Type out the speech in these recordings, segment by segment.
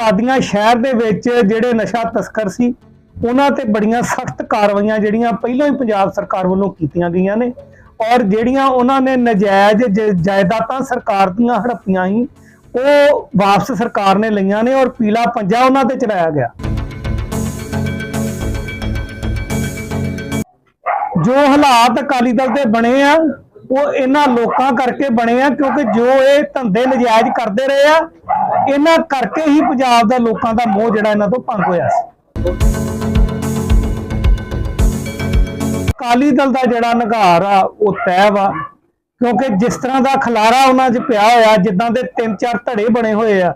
ਕਾਦੀਆਂ ਸ਼ਹਿਰ ਦੇ ਵਿੱਚ ਜਿਹੜੇ ਨਸ਼ਾ ਤਸਕਰ ਸੀ, ਉਹਨਾਂ ਤੇ ਬੜੀਆਂ ਸਖਤ ਕਾਰਵਾਈਆਂ ਜਿਹੜੀਆਂ ਪਹਿਲਾਂ ਹੀ ਪੰਜਾਬ ਸਰਕਾਰ ਵੱਲੋਂ ਕੀਤੀਆਂ ਗਈਆਂ ਨੇ। ਔਰ ਜਿਹੜੀਆਂ ਉਹਨਾਂ ਨੇ ਨਜਾਇਜ਼ ਜਾਇਦਾਦਾਂ ਸਰਕਾਰ ਦੀਆਂ ਹੜੱਪੀਆਂ ਸੀ, ਉਹ ਵਾਪਸ ਸਰਕਾਰ ਨੇ ਲਈਆਂ ਨੇ ਔਰ ਪੀਲਾ ਪੰਜਾ ਉਹਨਾਂ ਤੇ ਚਲਾਇਆ ਗਿਆ। ਜੋ ਹਾਲਾਤ ਅਕਾਲੀ ਦਲ ਦੇ ਬਣੇ ਆ ਉਹ ਇਹਨਾਂ ਲੋਕਾਂ ਕਰਕੇ ਬਣੇ ਆ, ਕਿਉਂਕਿ ਜੋ ਇਹ ਧੰਦੇ ਨਜਾਇਜ਼ ਕਰਦੇ ਰਹੇ ਆ, ਇਹਨਾਂ ਕਰਕੇ ਹੀ ਪੰਜਾਬ ਦਾ ਲੋਕਾਂ ਦਾ ਮੋਹ ਜਿਹੜਾ ਇਹਨਾਂ ਤੋਂ ਭੰਗ ਹੋਇਆ ਸੀ। ਅਕਾਲੀ ਦਲ ਦਾ ਜਿਹੜਾ ਨਿਗਾਰ ਆ, ਉਹ ਤੈਅ ਵਾ, ਕਿਉਂਕਿ ਜਿਸ ਤਰ੍ਹਾਂ ਦਾ ਖਲਾਰਾ ਉਹਨਾਂ 'ਚ ਪਿਆ ਹੋਇਆ, ਜਿੱਦਾਂ ਦੇ ਤਿੰਨ ਚਾਰ ਧੜੇ ਬਣੇ ਹੋਏ ਆ,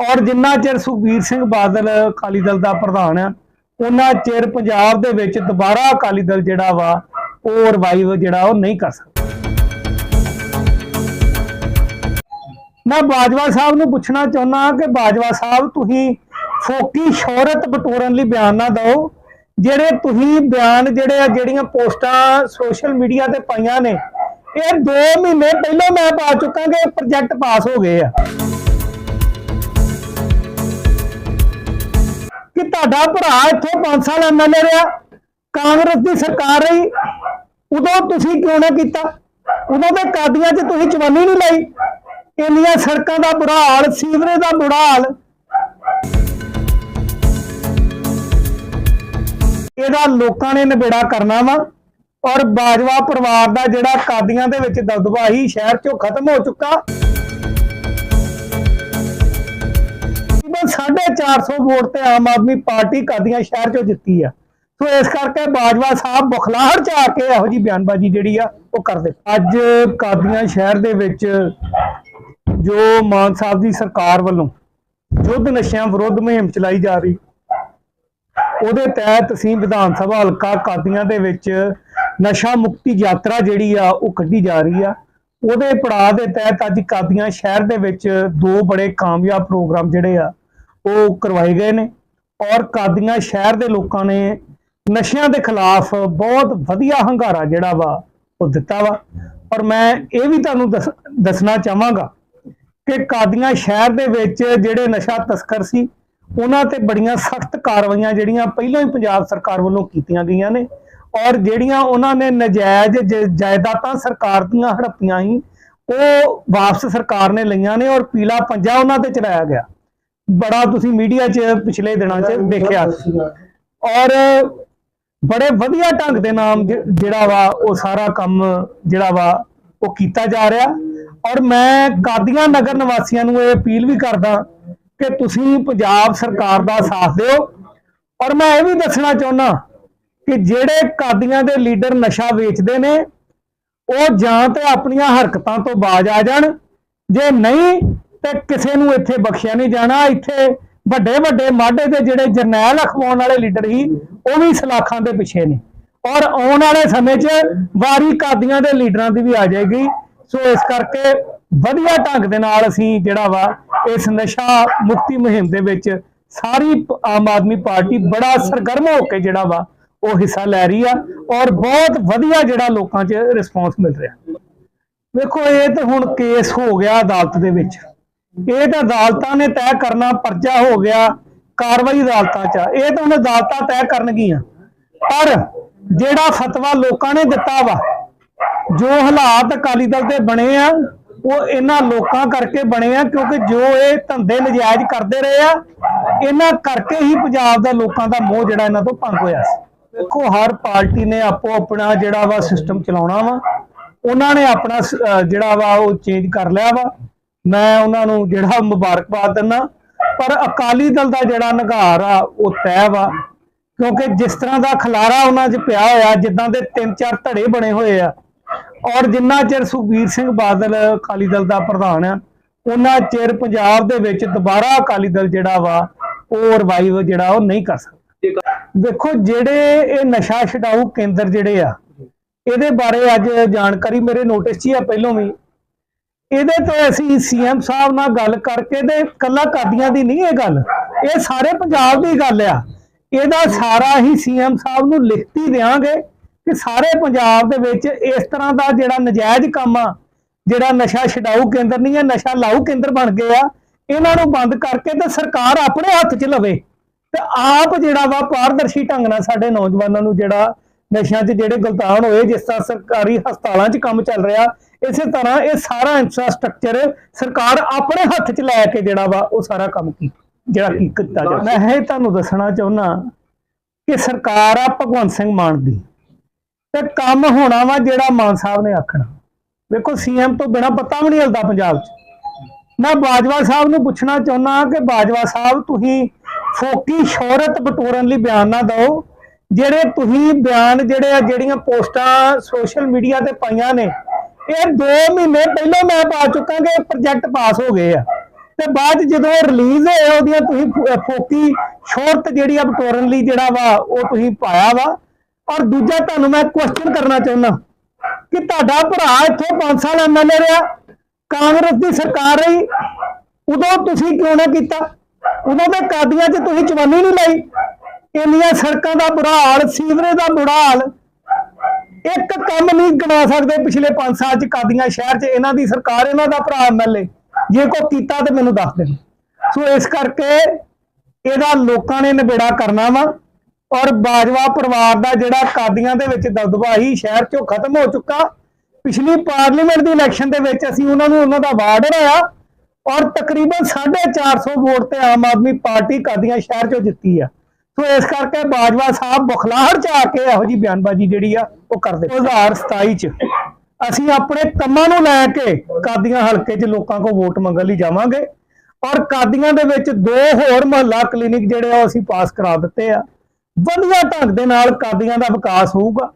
ਔਰ ਜਿੰਨਾ ਚਿਰ ਸੁਖਬੀਰ ਸਿੰਘ ਬਾਦਲ ਅਕਾਲੀ ਦਲ ਦਾ ਪ੍ਰਧਾਨ ਆ, ਉਹਨਾਂ ਚਿਰ ਪੰਜਾਬ ਦੇ ਵਿੱਚ ਦੁਬਾਰਾ ਅਕਾਲੀ ਦਲ ਜਿਹੜਾ ਵਾ, ਉਹ ਰਿਵਾਈਵ ਜਿਹੜਾ ਉਹ ਨਹੀਂ ਕਰ ਸਕਦਾ। ਮੈਂ ਬਾਜਵਾ ਸਾਹਿਬ ਨੂੰ ਪੁੱਛਣਾ ਚਾਹੁੰਦਾ ਕਿ ਬਾਜਵਾ ਸਾਹਿਬ, ਤੁਸੀਂ ਫੋਕੀ ਸ਼ੋਹਰਤ ਬਟੋਰਨ ਲਈ ਬਿਆਨ ਨਾ ਦਿਓ, ਜਿਹੜੇ ਤੁਸੀਂ ਬਿਆਨ ਜਿਹੜੇ ਆ, ਜਿਹੜੀਆਂ ਪੋਸਟਾਂ ਸੋਸ਼ਲ ਮੀਡੀਆ ਤੇ ਪਾਈਆਂ ਨੇ, ਇਹ 2 ਮਹੀਨੇ ਪਹਿਲਾਂ ਮੈਂ ਪਾ ਚੁੱਕਾ ਕਿ ਪ੍ਰੋਜੈਕਟ ਪਾਸ ਹੋ ਗਏ ਆ। ਕਿ ਤੁਹਾਡਾ ਭਰਾ ਇੱਥੋਂ 5 ਸਾਲ ਐਮਐਲਏ ਰਿਹਾ, ਕਾਂਗਰਸ ਦੀ ਸਰਕਾਰ ਰਹੀ, ਉਦੋਂ ਤੁਸੀਂ ਕਿਉਂ ਨਾ ਕੀਤਾ? ਉਦੋਂ ਤੇ ਕਾਦੀਆਂ 'ਚ ਤੁਸੀਂ ਚਵਾਨੀ ਨਹੀਂ ਲਈ? ਇੰਨੀਆਂ ਸੜਕਾਂ ਦਾ ਬੁਰਾ ਹਾਲ ਸੀਵਰੇਜ ਦਾ ਬੁਰਾ ਹਾਲ ਇਹਦਾ ਲੋਕਾਂ ਨੇ ਨਿਬੇੜਾ ਕਰਨਾ ਵਾ ਔਰ ਬਾਜਵਾ ਪਰਿਵਾਰ ਦਾ ਜਿਹੜਾ ਕਾਦੀਆਂ ਦੇ ਵਿੱਚ ਦਬਦਬਾ ਹੀ ਸ਼ਹਿਰ 'ਚੋਂ ਖਤਮ ਹੋ ਚੁੱਕਾ। 450 ਵੋਟ ਤੇ ਆਮ ਆਦਮੀ ਪਾਰਟੀ ਕਾਦੀਆਂ ਸ਼ਹਿਰ 'ਚੋਂ ਜਿੱਤੀ ਆ। ਸੋ ਇਸ ਕਰਕੇ ਬਾਜਵਾ ਸਾਹਿਬ ਬੁਖਲਾਹੜ 'ਚ ਆ ਕੇ ਇਹੋ ਜੀ ਬਿਆਨਬਾਜ਼ੀ ਜਿਹੜੀ ਆ ਉਹ ਕਰਦੇ। ਅੱਜ ਕਾਦੀਆਂ ਸ਼ਹਿਰ ਦੇ ਵਿੱਚ ਜੋ ਮਾਨ ਸਾਹਿਬ ਦੀ ਸਰਕਾਰ ਵੱਲੋਂ ਯੁੱਧ ਨਸ਼ਿਆਂ ਵਿਰੁੱਧ ਮੁਹਿੰਮ ਚਲਾਈ ਜਾ ਰਹੀ, ਉਹਦੇ ਤਹਿਤ ਅਸੀਂ ਵਿਧਾਨ ਸਭਾ ਹਲਕਾ ਕਾਦੀਆਂ ਦੇ ਵਿੱਚ ਨਸ਼ਾ ਮੁਕਤੀ ਯਾਤਰਾ ਜਿਹੜੀ ਆ, ਉਹ ਕੱਢੀ ਜਾ ਰਹੀ ਆ। ਉਹਦੇ ਪੜਾਅ ਦੇ ਤਹਿਤ ਅੱਜ ਕਾਦੀਆਂ ਸ਼ਹਿਰ ਦੇ ਵਿੱਚ ਦੋ ਬੜੇ ਕਾਮਯਾਬ ਪ੍ਰੋਗਰਾਮ ਜਿਹੜੇ ਆ, ਉਹ ਕਰਵਾਏ ਗਏ ਨੇ ਔਰ ਕਾਦੀਆਂ ਸ਼ਹਿਰ ਦੇ ਲੋਕਾਂ ਨੇ ਨਸ਼ਿਆਂ ਦੇ ਖਿਲਾਫ ਬਹੁਤ ਵਧੀਆ ਹੰਗਾਰਾ ਜਿਹੜਾ ਵਾ, ਉਹ ਦਿੱਤਾ ਵਾ। ਔਰ ਮੈਂ ਇਹ ਵੀ ਤੁਹਾਨੂੰ ਦੱਸ- ਦੱਸਣਾ ਚਾਹਾਂਗਾ ਕਿ ਕਾਦੀਆਂ ਸ਼ਹਿਰ ਦੇ ਵਿੱਚ ਜਿਹੜੇ ਨਸ਼ਾ ਤਸਕਰ ਸੀ, ਉਹਨਾਂ ਤੇ ਬੜੀਆਂ ਸਖਤ ਕਾਰਵਾਈਆਂ ਜਿਹੜੀਆਂ ਪਹਿਲਾਂ ਹੀ ਪੰਜਾਬ ਸਰਕਾਰ ਵੱਲੋਂ ਕੀਤੀਆਂ ਗਈਆਂ ਨੇ ਔਰ ਜਿਹੜੀਆਂ ਉਹਨਾਂ ਨੇ ਨਜਾਇਜ਼ ਜਾਇਦਾਦਾਂ ਸਰਕਾਰ ਦੀਆਂ ਹੜੱਪੀਆਂ ਸੀ, ਉਹ ਵਾਪਸ ਸਰਕਾਰ ਨੇ ਲਈਆਂ ਨੇ ਔਰ ਪੀਲਾ ਪੰਜਾ ਉਹਨਾਂ ਤੇ ਚਲਾਇਆ ਗਿਆ। ਬੜਾ ਤੁਸੀਂ ਮੀਡੀਆ 'ਚ ਪਿਛਲੇ ਦਿਨਾਂ 'ਚ ਦੇਖਿਆ ਔਰ ਬੜੇ ਵਧੀਆ ਢੰਗ ਦੇ ਨਾਮ ਜਿਹੜਾ ਵਾ ਉਹ ਸਾਰਾ ਕੰਮ ਜਿਹੜਾ ਵਾ ਉਹ ਕੀਤਾ ਜਾ ਰਿਹਾ। ਔਰ ਮੈਂ ਕਾਦੀਆਂ ਨਗਰ ਨਿਵਾਸੀਆਂ ਨੂੰ ਇਹ ਅਪੀਲ ਵੀ ਕਰਦਾ ਕਿ ਤੁਸੀਂ ਪੰਜਾਬ ਸਰਕਾਰ ਦਾ ਸਾਥ ਦਿਓ। ਔਰ ਮੈਂ ਇਹ ਵੀ ਦੱਸਣਾ ਚਾਹੁੰਦਾ ਕਿ ਜਿਹੜੇ ਕਾਦੀਆਂ ਦੇ ਲੀਡਰ ਨਸ਼ਾ ਵੇਚਦੇ ਨੇ, ਉਹ ਜਾਂ ਤੇ ਆਪਣੀਆਂ ਹਰਕਤਾਂ ਤੋਂ ਬਾਜ ਆ ਜਾਣ। ਜੇ ਨਹੀਂ, ਤੇ ਕਿਸੇ ਨੂੰ ਇੱਥੇ ਬਖਸ਼ਿਆ ਨਹੀਂ ਜਾਣਾ। ਇੱਥੇ ਵੱਡੇ ਵੱਡੇ ਮਾਢੇ ਦੇ ਜਿਹੜੇ ਜਰਨੈਲ ਅਖਵਾਉਣ ਵਾਲੇ ਲੀਡਰ ਸੀ, ਉਹ ਵੀ ਸਲਾਖਾਂ ਦੇ ਪਿੱਛੇ ਨੇ। ਔਰ ਆਉਣ ਵਾਲੇ ਸਮੇਂ 'ਚ ਵਾਰੀ ਕਾਦੀਆਂ ਦੇ ਲੀਡਰਾਂ ਦੀ ਵੀ ਆ ਜਾਏਗੀ। ਸੋ ਇਸ ਕਰਕੇ ਵਧੀਆ ਢੰਗ ਦੇ ਨਾਲ ਅਸੀਂ ਜਿਹੜਾ ਵਾ ਇਸ ਨਸ਼ਾ ਮੁਕਤੀ ਮੁਹਿੰਮ ਦੇ ਵਿੱਚ ਸਾਰੀ ਆਮ ਆਦਮੀ ਪਾਰਟੀ ਬੜਾ ਸਰਗਰਮ ਹੋ ਕੇ ਜਿਹੜਾ ਵਾ ਉਹ ਹਿੱਸਾ ਲੈ ਰਹੀ ਆ ਔਰ ਬਹੁਤ ਵਧੀਆ ਜਿਹੜਾ ਲੋਕਾਂ 'ਚ ਰਿਸਪੌਂਸ ਮਿਲ ਰਿਹਾ। ਵੇਖੋ, ਇਹ ਤਾਂ ਹੁਣ ਕੇਸ ਹੋ ਗਿਆ ਅਦਾਲਤ ਦੇ ਵਿੱਚ। ਇਹ ਤਾਂ ਅਦਾਲਤਾਂ ਨੇ ਤੈਅ ਕਰਨਾ ਪਰਚਾ ਹੋ ਗਿਆ ਕਾਰਵਾਈ ਅਦਾਲਤਾਂ 'ਚ ਆ। ਇਹ ਤਾਂ ਹੁਣ ਅਦਾਲਤਾਂ ਤੈਅ ਕਰਨਗੀਆਂ। ਪਰ ਜਿਹੜਾ ਫਤਵਾ ਲੋਕਾਂ ਨੇ ਦਿੱਤਾ ਵਾ ਜੋ ਹਾਲਾਤ ਅਕਾਲੀ ਦਲ ਦੇ ਬਣੇ ਆ, ਉਹ ਇਹਨਾਂ ਲੋਕਾਂ ਕਰਕੇ ਬਣੇ ਆ, ਕਿਉਂਕਿ ਜੋ ਇਹ ਧੰਦੇ ਨਜਾਇਜ਼ ਕਰਦੇ ਰਹੇ ਆ, ਇਹਨਾਂ ਕਰਕੇ ਹੀ ਪੰਜਾਬ ਦਾ ਲੋਕਾਂ ਦਾ ਮੋਹ ਜਿਹੜਾ ਇਹਨਾਂ ਤੋਂ ਭੰਗ ਹੋਇਆ ਸੀ। ਦੇਖੋ, ਹਰ ਪਾਰਟੀ ਨੇ ਆਪੋ ਆਪਣਾ ਜਿਹੜਾ ਵਾ ਸਿਸਟਮ ਚਲਾਉਣਾ ਵਾ, ਉਹਨਾਂ ਨੇ ਆਪਣਾ ਜਿਹੜਾ ਵਾ ਉਹ ਚੇਂਜ ਕਰ ਲਿਆ ਵਾ। ਮੈਂ ਉਹਨਾਂ ਨੂੰ ਜਿਹੜਾ ਮੁਬਾਰਕਬਾਦ ਦਿੰਦਾ, ਪਰ ਅਕਾਲੀ ਦਲ ਦਾ ਜਿਹੜਾ ਨਿਗਾਰ ਆ, ਉਹ ਤੈਅ ਵਾ, ਕਿਉਂਕਿ ਜਿਸ ਤਰ੍ਹਾਂ ਦਾ ਖਲਾਰਾ ਉਹਨਾਂ 'ਚ ਪਿਆ ਹੋਇਆ, ਜਿੱਦਾਂ ਦੇ ਤਿੰਨ ਚਾਰ ਧੜੇ ਬਣੇ ਹੋਏ ਆ ਔਰ ਜਿੰਨਾ ਚਿਰ ਸੁਖਬੀਰ ਸਿੰਘ ਬਾਦਲ ਅਕਾਲੀ ਦਲ ਦਾ ਪ੍ਰਧਾਨ ਆ, ਉਹਨਾਂ ਚਿਰ ਪੰਜਾਬ ਦੇ ਵਿੱਚ ਦੁਬਾਰਾ ਅਕਾਲੀ ਦਲ ਜਿਹੜਾ ਵਾ, ਉਹ ਰਿਵਾਈਵ ਜਿਹੜਾ ਉਹ ਨਹੀਂ ਕਰ ਸਕਦਾ। ਦੇਖੋ, ਜਿਹੜੇ ਇਹ ਨਸ਼ਾ ਛਡਾਊ ਕੇਂਦਰ ਜਿਹੜੇ ਆ, ਇਹਦੇ ਬਾਰੇ ਅੱਜ ਜਾਣਕਾਰੀ ਮੇਰੇ ਨੋਟਿਸ 'ਚ ਹੀ ਆ ਪਹਿਲੋਂ ਵੀ। ਇਹਦੇ ਤੇ ਅਸੀਂ ਸੀਐਮ ਸਾਹਿਬ ਨਾਲ ਗੱਲ ਕਰਕੇ ਤੇ ਕੱਲਾ ਕਾਦੀਆਂ ਦੀ ਨਹੀਂ ਇਹ ਗੱਲ, ਇਹ ਸਾਰੇ ਪੰਜਾਬ ਦੀ ਗੱਲ ਆ। ਇਹਦਾ ਸਾਰਾ ਹੀ ਸੀਐਮ ਸਾਹਿਬ ਨੂੰ ਲਿਖਤੀ ਦੇਵਾਂਗੇ ਕਿ ਸਾਰੇ ਪੰਜਾਬ ਦੇ ਵਿੱਚ ਇਸ ਤਰ੍ਹਾਂ ਦਾ ਜਿਹੜਾ ਨਜਾਇਜ਼ ਕੰਮ ਆ, ਜਿਹੜਾ ਨਸ਼ਾ ਛਡਾਊ ਕੇਂਦਰ ਨਹੀਂ ਹੈ, ਨਸ਼ਾ ਲਾਊ ਕੇਂਦਰ ਬਣ ਗਏ ਆ, ਇਹਨਾਂ ਨੂੰ ਬੰਦ ਕਰਕੇ ਤੇ ਸਰਕਾਰ ਆਪਣੇ ਹੱਥ 'ਚ ਲਵੇ ਤੇ ਆਪ ਜਿਹੜਾ ਵਾ ਪਾਰਦਰਸ਼ੀ ਢੰਗ ਨਾਲ ਸਾਡੇ ਨੌਜਵਾਨਾਂ ਨੂੰ ਜਿਹੜਾ ਨਸ਼ਿਆਂ 'ਚ ਜਿਹੜੇ ਗਲਤਾਨ ਹੋਏ, ਜਿਸ ਤਰ੍ਹਾਂ ਸਰਕਾਰੀ ਹਸਪਤਾਲਾਂ 'ਚ ਕੰਮ ਚੱਲ ਰਿਹਾ, ਇਸੇ ਤਰ੍ਹਾਂ ਇਹ ਸਾਰਾ ਇਨਫਰਾਸਟ੍ਰਕਚਰ ਸਰਕਾਰ ਆਪਣੇ ਹੱਥ 'ਚ ਲੈ ਕੇ ਜਿਹੜਾ ਵਾ ਉਹ ਸਾਰਾ ਕੰਮ ਕੀ, ਜਿਹੜਾ ਕੀ ਕੀਤਾ ਜਾ ਮੈਂ ਇਹ ਤੁਹਾਨੂੰ ਦੱਸਣਾ ਚਾਹੁੰਦਾ ਕਿ ਸਰਕਾਰ ਆ ਭਗਵੰਤ ਸਿੰਘ ਮਾਨ ਦੀ। ਤੇ ਕੰਮ ਹੋਣਾ ਵਾ ਜਿਹੜਾ ਮਾਨ ਸਾਹਿਬ ਨੇ ਆਖਣਾ। ਵੇਖੋ ਸੀਐਮ ਤੋਂ ਬਿਨਾ ਪਤਾ ਵੀ ਨਹੀਂ ਹਿਲਦਾ ਪੰਜਾਬ 'ਚ। ਮੈਂ ਬਾਜਵਾ ਸਾਹਿਬ ਨੂੰ ਪੁੱਛਣਾ ਚਾਹੁੰਦਾ ਕਿ ਬਾਜਵਾ ਸਾਹਿਬ, ਤੁਸੀਂ ਫੋਕੀ ਸ਼ੋਹਰਤ ਬਟੋਰਨ ਲਈ ਬਿਆਨ ਨਾ ਦਿਓ, ਜਿਹੜੇ ਤੁਸੀਂ ਬਿਆਨ ਜਿਹੜੇ ਆ, ਜਿਹੜੀਆਂ ਪੋਸਟਾਂ ਸੋਸ਼ਲ ਮੀਡੀਆ ਤੇ ਪਾਈਆਂ ਨੇ, ਇਹ 2 ਮਹੀਨੇ ਪਹਿਲਾਂ ਮੈਂ ਪਾ ਚੁੱਕਾ ਕਿ ਪ੍ਰੋਜੈਕਟ ਪਾਸ ਹੋ ਗਏ ਆ। ਤੇ ਬਾਅਦ 'ਚ ਜਦੋਂ ਰਿਲੀਜ਼ ਹੋਏ, ਉਹਦੀਆਂ ਤੁਸੀਂ ਫੋਕੀ ਸ਼ੋਹਰਤ ਜਿਹੜੀ ਆ ਬਟੋਰਨ ਲਈ ਜਿਹੜਾ ਵਾ, ਉਹ ਤੁਸੀਂ ਪਾਇਆ ਵਾ। ਔਰ ਦੂਜਾ ਤੁਹਾਨੂੰ ਮੈਂ ਕੁਐਸਚਨ ਕਰਨਾ ਚਾਹੁੰਦਾ ਕਿ ਤੁਹਾਡਾ ਭਰਾ ਇੱਥੋਂ 5 ਸਾਲ ਐਮਐਲਏ ਰਿਹਾ, ਕਾਂਗਰਸ ਦੀ ਸਰਕਾਰ ਰਹੀ, ਉਦੋਂ ਤੁਸੀਂ ਕਿਉਂ ਨਾ ਕੀਤਾ? ਉਦੋਂ ਤੇ ਕਾਦੀਆਂ 'ਚ ਤੁਸੀਂ ਚਵਾਨੀ ਨਹੀਂ ਲਾਈ? ਇੰਨੀਆਂ ਸੜਕਾਂ ਦਾ ਬੁਰਾ ਹਾਲ, ਸੀਵਰੇਜ ਦਾ ਬੁਰਾ ਹਾਲ, ਇੱਕ ਕੰਮ ਨਹੀਂ ਗਣਾ ਸਕਦੇ ਪਿਛਲੇ 5 ਸਾਲ 'ਚ ਕਾਦੀਆਂ ਸ਼ਹਿਰ 'ਚ, ਇਹਨਾਂ ਦੀ ਸਰਕਾਰ, ਇਹਨਾਂ ਦਾ ਭਰਾ ਐਮਐਲਏ ਜੇ ਕੋ ਕੀਤਾ ਤੇ ਮੈਨੂੰ ਦੱਸ ਦੇਣ। ਸੋ ਇਸ ਕਰਕੇ ਇਹਦਾ ਲੋਕਾਂ ਨੇ ਨਿਬੇੜਾ ਕਰਨਾ ਵਾ। ਔਰ ਬਾਜਵਾ ਪਰਿਵਾਰ ਦਾ ਜਿਹੜਾ ਕਾਦੀਆਂ ਦੇ ਵਿੱਚ ਦਬਦਬਾ ਹੀ ਸ਼ਹਿਰ 'ਚੋਂ ਖਤਮ ਹੋ ਚੁੱਕਾ। ਪਿਛਲੀ ਪਾਰਲੀਮੈਂਟ ਦੀ ਇਲੈਕਸ਼ਨ ਦੇ ਵਿੱਚ ਅਸੀਂ ਉਹਨਾਂ ਨੂੰ ਉਹਨਾਂ ਦਾ ਵਾਰਡ ਰਾਇਆ ਔਰ ਤਕਰੀਬਨ 450 ਵੋਟ ਤੇ ਆਮ ਆਦਮੀ ਪਾਰਟੀ ਕਾਦੀਆਂ ਸ਼ਹਿਰ 'ਚੋਂ ਜਿੱਤੀ ਆ। ਸੋ ਇਸ ਕਰਕੇ ਬਾਜਵਾ ਸਾਹਿਬ ਬੁਖਲਾਹਟ 'ਚ ਆ ਕੇ ਇਹੋ ਜੀ ਬਿਆਨਬਾਜ਼ੀ ਜਿਹੜੀ ਆ ਉਹ ਕਰਦੇ। 2027 'ਚ ਅਸੀਂ ਆਪਣੇ ਕੰਮਾਂ ਨੂੰ ਲੈ ਕੇ ਕਾਦੀਆਂ ਹਲਕੇ 'ਚ ਲੋਕਾਂ ਕੋਲ ਵੋਟ ਮੰਗਣ ਲਈ ਜਾਵਾਂਗੇ ਔਰ ਕਾਦੀਆਂ ਦੇ ਵਿੱਚ ਦੋ ਹੋਰ ਮਹੱਲਾ ਕਲੀਨਿਕ ਜਿਹੜੇ ਆ ਉਹ ਅਸੀਂ ਪਾਸ ਕਰਾ ਦਿੱਤੇ ਆ। ਵਧੀਆ ਢੰਗ ਦੇ ਨਾਲ ਕਾਦੀਆਂ ਦਾ ਵਿਕਾਸ ਹੋਊਗਾ।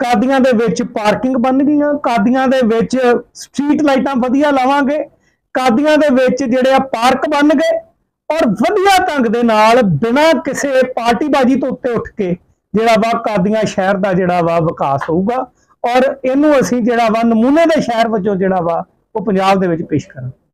ਕਾਦੀਆਂ ਦੇ ਵਿੱਚ ਪਾਰਕਿੰਗ ਬਣ ਗਈਆਂ, ਕਾਦੀਆਂ ਦੇ ਵਿੱਚ ਸਟਰੀਟ ਲਾਈਟਾਂ ਵਧੀਆ ਲਾਵਾਂਗੇ, ਕਾਦੀਆਂ ਦੇ ਵਿੱਚ ਜਿਹੜੇ ਆ ਪਾਰਕ ਬਣ ਗਏ ਔਰ ਵਧੀਆ ਢੰਗ ਦੇ ਨਾਲ ਬਿਨਾਂ ਕਿਸੇ ਪਾਰਟੀਬਾਜ਼ੀ ਤੋਂ ਉੱਤੇ ਉੱਠ ਕੇ ਜਿਹੜਾ ਵਾ ਕਾਦੀਆਂ ਸ਼ਹਿਰ ਦਾ ਜਿਹੜਾ ਵਾ ਵਿਕਾਸ ਹੋਊਗਾ ਔਰ ਇਹਨੂੰ ਅਸੀਂ ਜਿਹੜਾ ਵਾ ਨਮੂਨੇ ਦੇ ਸ਼ਹਿਰ ਵਜੋਂ ਜਿਹੜਾ ਵਾ ਉਹ ਪੰਜਾਬ ਦੇ ਵਿੱਚ ਪੇਸ਼ ਕਰਾਂਗੇ।